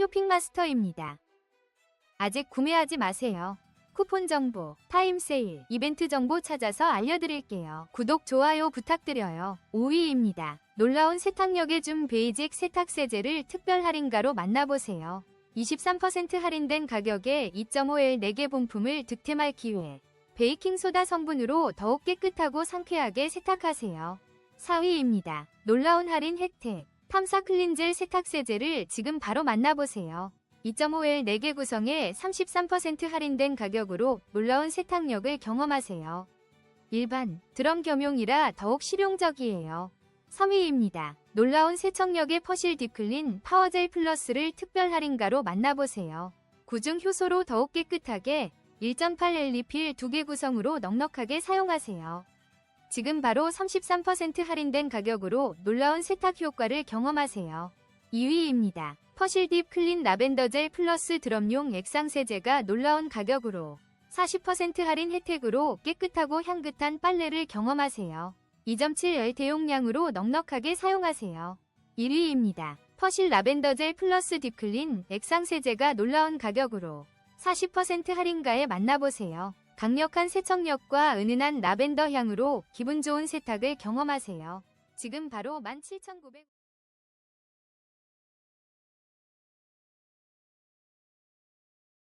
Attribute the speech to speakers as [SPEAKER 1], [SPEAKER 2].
[SPEAKER 1] 쇼핑마스터입니다. 아직 구매하지 마세요. 쿠폰 정보, 타임 세일, 이벤트 정보 찾아서 알려드릴게요. 구독, 좋아요 부탁드려요. 5위입니다. 놀라운 세탁력의 줌 베이직 세탁 세제를 특별 할인가로 만나보세요. 23% 할인된 가격에 2.5L 4개 본품을 득템할 기회. 베이킹소다 성분으로 더욱 깨끗하고 상쾌하게 세탁하세요. 4위입니다. 놀라운 할인 혜택. 탐사 클린젤 세탁 세제를 지금 바로 만나보세요. 2.5L 4개 구성에 33% 할인된 가격으로 놀라운 세탁력을 경험하세요. 일반, 드럼 겸용이라 더욱 실용적이에요. 3위입니다. 놀라운 세척력의 퍼실 딥클린 파워젤 플러스를 특별 할인가로 만나보세요. 구중 효소로 더욱 깨끗하게 1.8L 리필 2개 구성으로 넉넉하게 사용하세요. 지금 바로 33% 할인된 가격으로 놀라운 세탁 효과를 경험하세요. 2위입니다. 퍼실 딥 클린 라벤더 젤 플러스 드럼용 액상 세제가 놀라운 가격으로 40% 할인 혜택으로 깨끗하고 향긋한 빨래를 경험하세요. 2.7L 대용량으로 넉넉하게 사용하세요. 1위입니다. 퍼실 라벤더 젤 플러스 딥 클린 액상 세제가 놀라운 가격으로 40% 할인가에 만나보세요. 강력한 세척력과 은은한 라벤더 향으로 기분 좋은 세탁을 경험하세요. 지금 바로 17,900